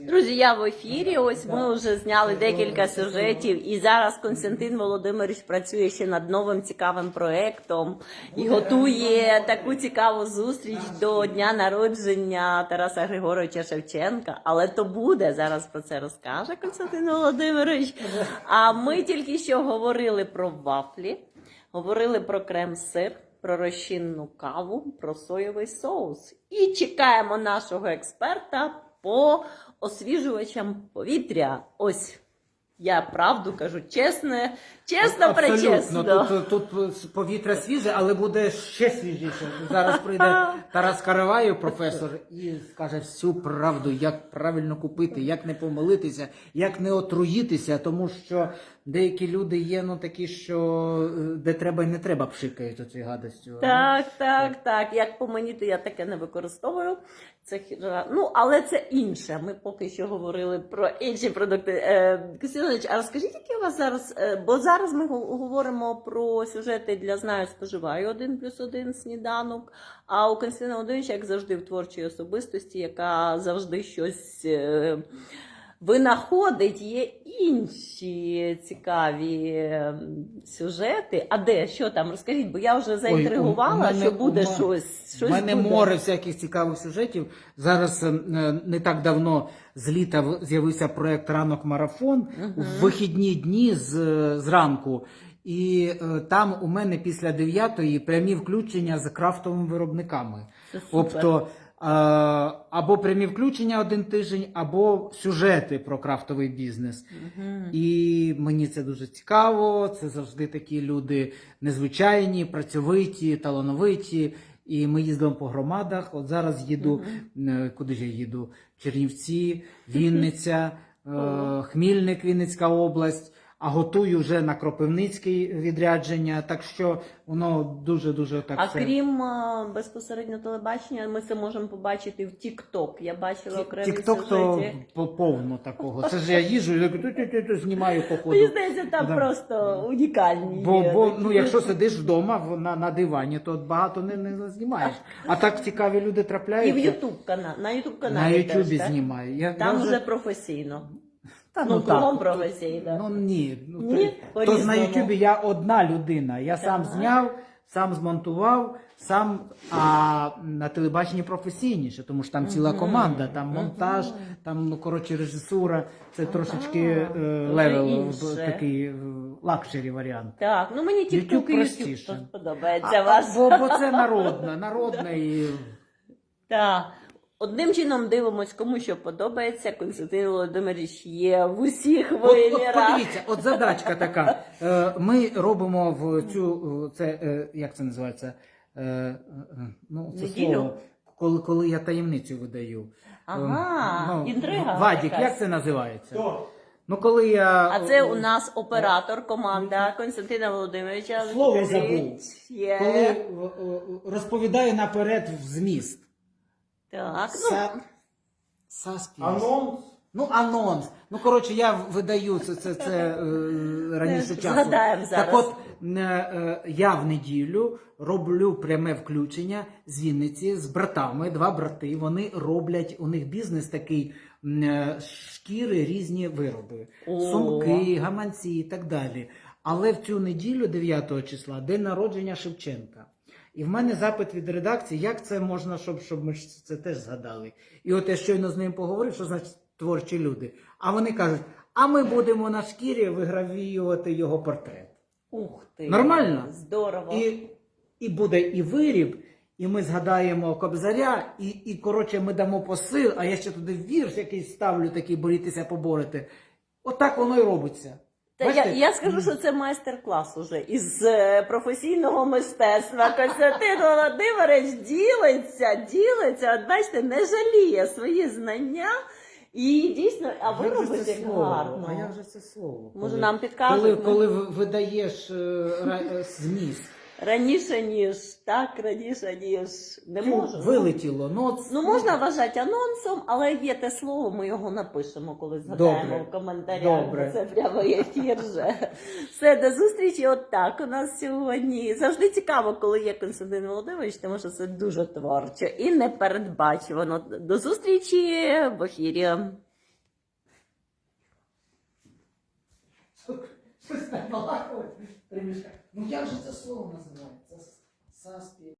Друзі, я в ефірі. Ось ми вже зняли декілька сюжетів, і зараз Константин Володимирович працює ще над новим цікавим проектом і готує таку цікаву зустріч до дня народження Тараса Григоровича Шевченка. Але то буде зараз про це розкаже Константин Володимирович. А ми тільки що говорили про вафлі, говорили про крем-сир. Про розчинну каву, про соєвий соус. І чекаємо нашого експерта по освіжувачам повітря. Ось я правду кажу, чесне, чесно, Абсолютно. причесно. Тут, тут повітря свіже, але буде ще свіжіше. Зараз прийде Тарас Караваєв, професор, і скаже всю правду, як правильно купити, як не помилитися, як не отруїтися, тому що деякі люди є ну такі, що е, де треба і не треба пшикають оцією гадостю. Так, так, так. Як по мені, то я таке не використовую. Це хіра- ну, але це інше. Ми поки що говорили про інші продукти. Е, Костянович, а розкажіть, які у вас зараз? е, Бо зараз ми го- говоримо про сюжети для знаю, споживаю один плюс один сніданок. А у Константина Володимировича, як завжди, в творчій особистості, яка завжди щось. е, Винаходить, є інші цікаві е, сюжети. А де що там? Розкажіть, бо я вже заінтригувала, у мене- що буде мене- щось. У щось мене буде. море всяких цікавих сюжетів. Зараз е, е, не так давно з літа в- з'явився проект Ранок Марафон у вихідні дні з, зранку. І е, там у мене після 9-ї прямі включення з крафтовими виробниками. Це супер. Тобто е, або прямі включення один тиждень, або сюжети про крафтовий бізнес. Мгм. І мені це дуже цікаво. Це завжди такі люди незвичайні, працьовиті, талановиті. І ми їздимо по громадах. От зараз їду, е, куди ж я їду? Чернівці, Вінниця, е, Хмільник, Вінницька область. А готую вже на Кропивницький відрядження. Так що воно дуже дуже так. А все. крім е, безпосередньо телебачення, ми це можемо побачити в TikTok. Я бачила окремі Тікток то сюжети. по- повно такого. Це ж я їжу, я ту-ту-ту-ту знімаю по ходу. Мені здається, там Да. просто унікальні. Бо, є бо такі. ну, якщо сидиш вдома в- на, на дивані, то багато не, не знімаєш. А так цікаві люди І в трапляються. Ютуб канал на Ютуб На каналі Ютубі так? знімаю. Я, Там вже професійно. Та, ну, так. кругом професійно. Ну ні. Ну, Ні? то, то на. Ютубі я одна людина. Я сам Так. зняв, сам змонтував, сам а на телебаченні професійніше, тому що там ціла команда, там монтаж, там ну коротше режисура. Це трошечки е, вже левел, інше. б- такий е, лакшері варіант. Так, ну мені YouTube і YouTube простіше. подобається А, вас. Бо, бо це народна, народна і Так. Одним чином дивимось, кому що подобається. Константин Володимирович є в усіх От, от вимірах. подивіться, от задачка така. Е, Ми робимо в цю це е, як це називається? Е, е, Ну, це Неділю? слово, коли, коли я таємницю видаю. Ага, Е, інтрига Вадік, якась. як це називається? Ну, коли я. А це у нас оператор, команда Константина Володимировича. Слово забув. Є. коли е, е, розповідаю наперед в зміст. Так, ну, Са... Саспіс. Анонс. Ну, анонс. Ну, коротше, я видаю це, це, це е, раніше Е, часу. згадаємо зараз. Так от, е, е, я в неділю роблю пряме включення з Вінниці з братами, два брати. Вони роблять, у них бізнес такий е, шкіри, різні вироби. О. Сумки, гаманці і так далі. Але в цю неділю, 9 числа, день народження Шевченка. І в мене запит від редакції, як це можна, щоб, щоб ми це теж згадали. І от я щойно з ним поговорив, що значить творчі люди. А вони кажуть: а ми будемо на шкірі вигравіювати його портрет. ух ти. Нормально? Здорово. І, і буде і виріб, і ми згадаємо Кобзаря, і, і коротше, ми дамо посил, а я ще туди вірш якийсь ставлю, такий борітися, поборити. Отак воно і робиться. Та я, я скажу, що це майстер-клас уже із е, професійного мистецтва. Костянтин Володимирович ділиться, ділиться. От бачите, не жаліє свої знання. І дійсно, а ви це робите слово? гарно. А я вже це слово? Може, Коли- нам підкажуть? Коли, Ну. коли ви- видаєш е, ра- е, зміст. Раніше ніж так, раніше ніж не можу. Вилетіло. Ну, Ну, можна вважати анонсом, але є те слово, ми його напишемо, коли згадаємо Добре. в коментарях. Добре. Це прямий ефір вже. Все, до зустрічі. От так у нас сьогодні. Завжди цікаво, коли є Константин Володимирович, тому що це дуже творчо і непередбачувано. До зустрічі в ефірі. Щось так. Ну як же це слово називається? Саспі.